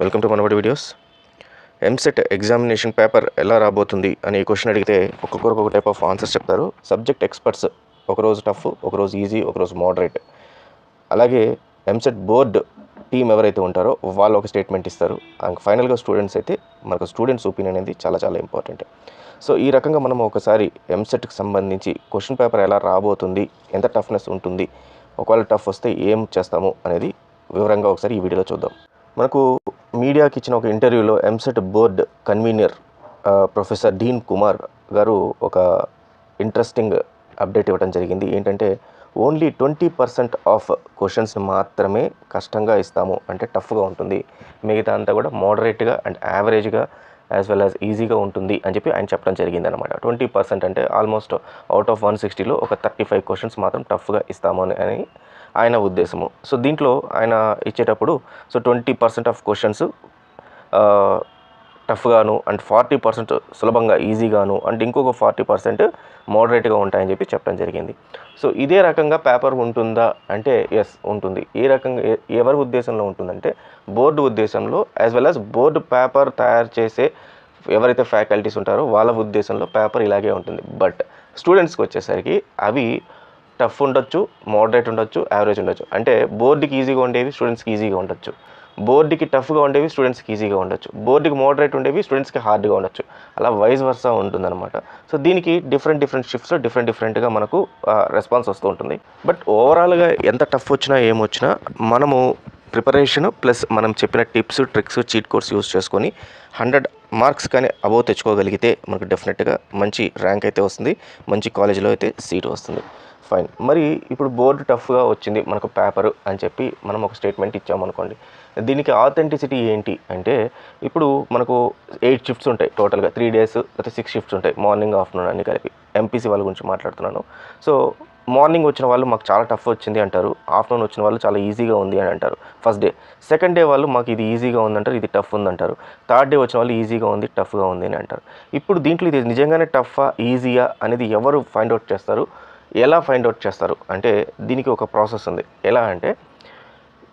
Welcome to Manabadi videos EAMCET examination paper ఎలా రాబోతుంది అని క్వశ్చన్ అడిగితే ఒక్కొక్కరికి ఒక టైప్ ఆఫ్ ఆన్సర్స్ చెప్తారు. సబ్జెక్ట్ ఎక్స్పర్ట్స్ ఒకరోజు టఫ్ ఒకరోజు ఈజీ ఒకరోజు మోడరేట్ అలాగే ఎంసెట్ బోర్డ్ టీం ఎవరైతే ఉంటారో వాళ్ళు ఒక స్టేట్మెంట్ ఇస్తారు. అండ్ ఫైనల్గా స్టూడెంట్స్ అయితే మనకు స్టూడెంట్స్ ఒపీనియన్ అనేది చాలా చాలా ఇంపార్టెంట్ సో ఈ రకంగా మనం ఒకసారి ఎంసెట్కి సంబంధించి క్వశ్చన్ పేపర్ ఎలా రాబోతుంది ఎంత టఫ్నెస్ ఉంటుంది ఒకవేళ టఫ్ వస్తే ఏం చేస్తాము అనేది వివరంగా ఒకసారి ఈ వీడియోలో చూద్దాం. మనకు మీడియాకి ఇచ్చిన ఒక ఇంటర్వ్యూలో EAMCET board convener professor Deen Kumar గారు ఒక ఇంట్రెస్టింగ్ అప్డేట్ ఇవ్వడం జరిగింది. ఏంటంటే only twenty percent of questions మాత్రమే కష్టంగా ఇస్తాము. అంటే టఫ్గా ఉంటుంది. మిగతా అంతా కూడా మోడరేట్గా అండ్ యావరేజ్గా యాజ్ వెల్ యాజ్ ఈజీగా ఉంటుంది అని చెప్పి ఆయన చెప్పడం జరిగింది అనమాట ట్వంటీ పర్సెంట్ అంటే ఆల్మోస్ట్ అవుట్ ఆఫ్ వన్ సిక్స్టీలో ఒక థర్టీ ఫైవ్ క్వశ్చన్స్ మాత్రం టఫ్గా ఇస్తాము అని అని ఆయన ఉద్దేశము. సో దీంట్లో ఆయన ఇచ్చేటప్పుడు so twenty percent of questions టఫ్గాను and forty percent సులభంగా ఈజీగాను అండ్ ఇంకొక ఫార్టీ పర్సెంట్ మోడరేట్గా ఉంటాయని చెప్పి చెప్పడం జరిగింది. సో ఇదే రకంగా పేపర్ ఉంటుందా అంటే ఎస్ ఉంటుంది. ఏ రకంగా ఎవరి ఉద్దేశంలో ఉంటుందంటే బోర్డు ఉద్దేశంలో as well as board paper తయారు చేసే ఎవరైతే ఫ్యాకల్టీస్ ఉంటారో వాళ్ళ ఉద్దేశంలో పేపర్ ఇలాగే ఉంటుంది. బట్ స్టూడెంట్స్కి వచ్చేసరికి అవి టఫ్ ఉండొచ్చు మోడరేట్ ఉండొచ్చు యావరేజ్ ఉండొచ్చు. అంటే బోర్డుకి ఈజీగా ఉండేవి స్టూడెంట్స్కి ఈజీగా ఉండొచ్చు. బోర్డుకి టఫ్గా ఉండేవి స్టూడెంట్స్కి ఈజీగా ఉండొచ్చు. బోర్డుకి మోడరేట్ ఉండేవి స్టూడెంట్స్కి హార్డ్గా ఉండొచ్చు. అలా వైజ్ వర్సా ఉంటుందన్నమాట. సో దీనికి డిఫరెంట్ డిఫరెంట్ షిఫ్ట్స్లో డిఫరెంట్ డిఫరెంట్గా మనకు రెస్పాన్స్ వస్తూ ఉంటుంది. బట్ ఓవరాల్గా ఎంత టఫ్ వచ్చినా ఏమొచ్చినా మనము ప్రిపరేషన్ ప్లస్ మనం చెప్పిన tips tricks cheat course use చేసుకొని హండ్రెడ్ మార్క్స్ కానీ అబోవ్ తెచ్చుకోగలిగితే మనకు డెఫినెట్గా మంచి ర్యాంక్ అయితే వస్తుంది. మంచి కాలేజీలో అయితే సీట్ వస్తుంది. ఫైన్ మరి ఇప్పుడు బోర్డు టఫ్గా వచ్చింది మనకు పేపర్ అని చెప్పి మనం ఒక స్టేట్మెంట్ ఇచ్చామనుకోండి దీనికి ఆథెంటిసిటీ ఏంటి అంటే ఇప్పుడు మనకు ఎయిట్ షిఫ్ట్స్ ఉంటాయి టోటల్గా త్రీ డేస్ లేకపోతే సిక్స్ షిఫ్ట్స్ ఉంటాయి. మార్నింగ్ ఆఫ్టర్నూన్ అన్ని కలిపి. ఎంపీసీ వాళ్ళ గురించి మాట్లాడుతున్నాను. సో మార్నింగ్ వచ్చిన వాళ్ళు మాకు చాలా టఫ్ వచ్చింది అంటారు. ఆఫ్టర్నూన్ వచ్చిన వాళ్ళు చాలా ఈజీగా ఉంది అని అంటారు. ఫస్ట్ డే సెకండ్ డే వాళ్ళు మాకు ఇది ఈజీగా ఉందంటారు ఇది టఫ్ ఉందంటారు. థర్డ్ డే వచ్చిన వాళ్ళు ఈజీగా ఉంది టఫ్గా ఉంది అని అంటారు. ఇప్పుడు దీంట్లో ఇది నిజంగానే టఫా ఈజీయా అనేది ఎవరు ఫైండ్ అవుట్ చేస్తారు? ఎలా ఫైండ్ అవుట్ చేస్తారు? అంటే దీనికి ఒక ప్రాసెస్ ఉంది. ఎలా అంటే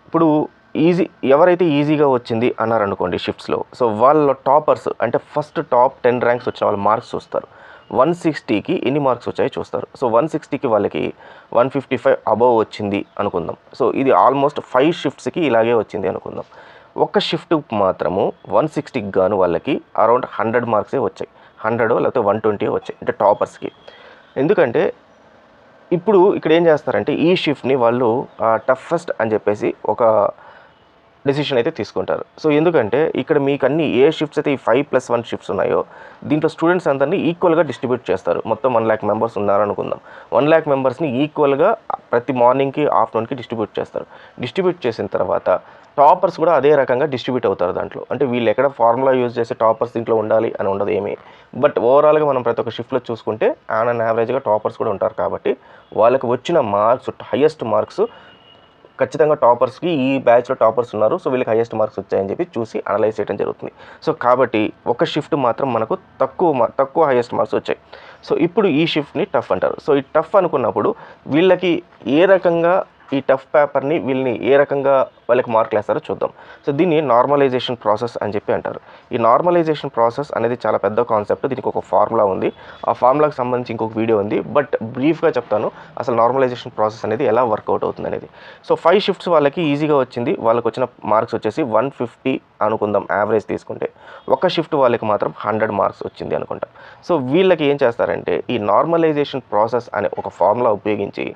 ఇప్పుడు ఈజీ ఎవరైతే ఈజీగా వచ్చింది అన్నారనుకోండి షిఫ్ట్స్లో సో వాళ్ళ టాపర్స్ అంటే ఫస్ట్ టాప్ టెన్ ర్యాంక్స్ వచ్చిన వాళ్ళు మార్క్స్ చూస్తారు. వన్ సిక్స్టీకి ఎన్ని మార్క్స్ వచ్చాయో చూస్తారు. సో వన్ సిక్స్టీకి వాళ్ళకి వన్ ఫిఫ్టీ ఫైవ్ అబవ్ వచ్చింది అనుకుందాం. సో ఇది ఆల్మోస్ట్ ఫైవ్ షిఫ్ట్స్కి ఇలాగే వచ్చింది అనుకుందాం. ఒక్క షిఫ్ట్ మాత్రము వన్ సిక్స్టీకి గాను వాళ్ళకి అరౌండ్ హండ్రెడ్ మార్క్సే వచ్చాయి. హండ్రెడ్ లేకపోతే వన్ ట్వంటీ వచ్చాయి. అంటే టాపర్స్కి ఎందుకంటే ఇప్పుడు ఇక్కడ ఏం చేస్తారంటే ఈ షిఫ్ట్ని వాళ్ళు టఫెస్ట్ అని చెప్పేసి ఒక డెసిషన్ అయితే తీసుకుంటారు. సో ఎందుకంటే ఇక్కడ మీకు అన్ని ఏ షిఫ్ట్స్ అయితే ఈ ఫైవ్ ప్లస్ వన్ షిఫ్ట్స్ ఉన్నాయో దీంట్లో స్టూడెంట్స్ అందరినీ ఈక్వల్గా డిస్ట్రిబ్యూట్ చేస్తారు. మొత్తం వన్ ల్యాక్ మెంబర్స్ ఉన్నారనుకుందాం. వన్ ల్యాక్ మెంబర్స్ని ఈక్వల్గా ప్రతి మార్నింగ్కి ఆఫ్టర్నూన్కి డిస్ట్రిబ్యూట్ చేస్తారు. డిస్ట్రిబ్యూట్ చేసిన తర్వాత టాపర్స్ కూడా అదే రకంగా డిస్ట్రిబ్యూట్ అవుతారు దాంట్లో. అంటే వీళ్ళు ఎక్కడ ఫార్ములా యూజ్ చేసే టాపర్స్ దీంట్లో ఉండాలి అని ఉండదు ఏమీ. బట్ ఓవరాల్గా మనం ప్రతి ఒక్క షిఫ్ట్లో చూసుకుంటే ఆన్ అండ్ యావరేజ్గా టాపర్స్ కూడా ఉంటారు కాబట్టి వాళ్ళకి వచ్చిన మార్క్స్ హయ్యెస్ట్ మార్క్స్ ఖచ్చితంగా టాపర్స్కి ఈ బ్యాచ్లో టాపర్స్ ఉన్నారు. సో వీళ్ళకి హైయెస్ట్ మార్క్స్ వచ్చాయని చెప్పి చూసి అనలైజ్ చేయడం జరుగుతుంది. సో కాబట్టి ఒక షిఫ్ట్ మాత్రం మనకు తక్కువ మా- తక్కువ హైయెస్ట్ మార్క్స్ వచ్చాయి. సో ఇప్పుడు ఈ షిఫ్ట్ని టఫ్ అంటారు. సో ఈ టఫ్ అనుకున్నప్పుడు వీళ్ళకి ఏ రకంగా ఈ టఫ్ పేపర్ని వీళ్ళని ఏ రకంగా వాళ్ళకి మార్కులు వేస్తారో చూద్దాం. సో దీన్ని నార్మలైజేషన్ ప్రాసెస్ అని చెప్పి అంటారు. ఈ నార్మలైజేషన్ ప్రాసెస్ అనేది చాలా పెద్ద కాన్సెప్ట్. దీనికి ఒక ఫార్ములా ఉంది. ఆ ఫార్ములాకి సంబంధించి ఇంకొక వీడియో ఉంది. బట్ బ్రీఫ్గా చెప్తాను అసలు నార్మలైజేషన్ ప్రాసెస్ అనేది ఎలా వర్కౌట్ అవుతుంది అనేది సో ఫైవ్ షిఫ్ట్స్ వాళ్ళకి ఈజీగా వచ్చింది. వాళ్ళకి వచ్చిన మార్క్స్ వచ్చేసి వన్ ఫిఫ్టీ అనుకుందాం యావరేజ్ తీసుకుంటే. ఒక షిఫ్ట్ వాళ్ళకి మాత్రం హండ్రెడ్ మార్క్స్ వచ్చింది అనుకుంటాం. సో వీళ్ళకి ఏం చేస్తారంటే ఈ నార్మలైజేషన్ ప్రాసెస్ అనే ఒక ఫార్ములా ఉపయోగించి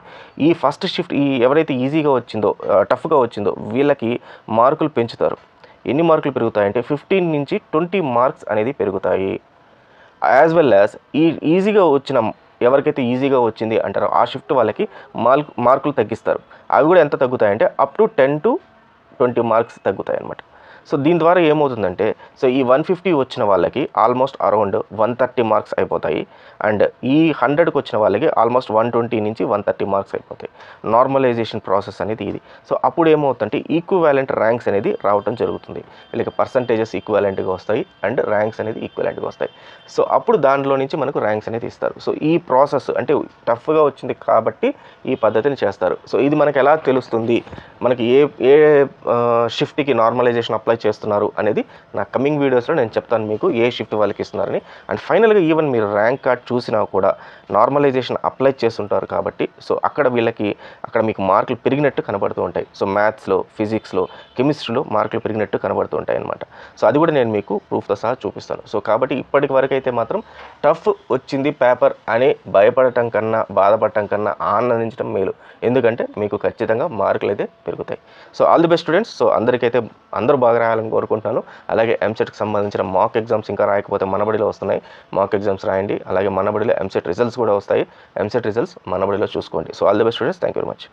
ఈ ఫస్ట్ షిఫ్ట్ ఈ ఎవరైతే ఈజీగా వచ్చిందో టఫ్గా వచ్చిందో వీళ్ళకి మార్కులు పెంచుతారు. ఎన్ని మార్కులు పెరుగుతాయంటే ఫిఫ్టీన్ నుంచి ట్వంటీ మార్క్స్ అనేది పెరుగుతాయి. యాజ్ వెల్ యాజ్ ఈ ఈజీగా వచ్చిన ఎవరికైతే ఈజీగా వచ్చింది అంటారో ఆ షిఫ్ట్ వాళ్ళకి మార్క్ మార్కులు తగ్గిస్తారు. అవి కూడా ఎంత తగ్గుతాయంటే up to ten to twenty marks తగ్గుతాయి అన్నమాట సో దీని ద్వారా ఏమవుతుందంటే సో ఈ వన్ ఫిఫ్టీ వచ్చిన వాళ్ళకి almost around one thirty marks అయిపోతాయి. అండ్ ఈ హండ్రెడ్కి వచ్చిన వాళ్ళకి ఆల్మోస్ట్ వన్ ట్వంటీ నుంచి వన్ థర్టీ మార్క్స్ అయిపోతాయి. నార్మలైజేషన్ ప్రాసెస్ అనేది ఇది. సో అప్పుడు ఏమవుతుందంటే ఈక్వాలెంట్ ర్యాంక్స్ అనేది రావటం జరుగుతుంది. వీళ్ళకి పర్సంటేజెస్ ఈక్వాలెంట్గా వస్తాయి అండ్ ర్యాంక్స్ అనేది ఈక్వాలెంట్గా వస్తాయి. సో అప్పుడు దాంట్లో నుంచి మనకు ర్యాంక్స్ అనేది ఇస్తారు. సో ఈ ప్రాసెస్ అంటే టఫ్గా వచ్చింది కాబట్టి ఈ పద్ధతిని చేస్తారు. సో ఇది మనకు ఎలా తెలుస్తుంది? మనకి ఏ ఏ షిఫ్ట్కి నార్మలైజేషన్ అప్లై అప్లై చేస్తున్నారు అనేది నా కమింగ్ వీడియోస్లో నేను చెప్తాను మీకు ఏ షిఫ్ట్ వాళ్ళకి ఇస్తున్నారని. అండ్ ఫైనల్గా ఈవెన్ మీరు ర్యాంక్ కార్డ్ చూసినా కూడా నార్మలైజేషన్ అప్లై చేస్తుంటారు కాబట్టి సో అక్కడ వీళ్ళకి అక్కడ మీకు మార్కులు పెరిగినట్టు కనబడుతూ ఉంటాయి. సో మ్యాథ్స్లో ఫిజిక్స్లో కెమిస్ట్రీలో మార్కులు పెరిగినట్టు కనబడుతూ ఉంటాయి అనమాట సో అది కూడా నేను మీకు ప్రూఫ్తో సహా చూపిస్తాను. సో కాబట్టి ఇప్పటికి వరకు అయితే మాత్రం టఫ్ వచ్చింది పేపర్ అని భయపడటం కన్నా బాధపడటం కన్నా ఆనందించడం మేలు. ఎందుకంటే మీకు ఖచ్చితంగా మార్కులు అయితే పెరుగుతాయి. So all the best students so అందరికైతే అందరూ బాగా రాయాలని కోరుకుంటున్నాను. అలాగే ఎంసెట్కి సంబంధించిన మాక్ ఎగ్జామ్స్ ఇంకా రాయకపోతే మనబడిలో వస్తున్నాయి. మాక్ ఎగ్జామ్స్ రాయండి. అలాగే మనబడిలో ఎంసెట్ రిజల్ట్స్ కూడా వస్తాయి. ఎంసెట్ రిజల్ట్స్ మనబడిలో చూసుకోండి. So all the best students thank you very much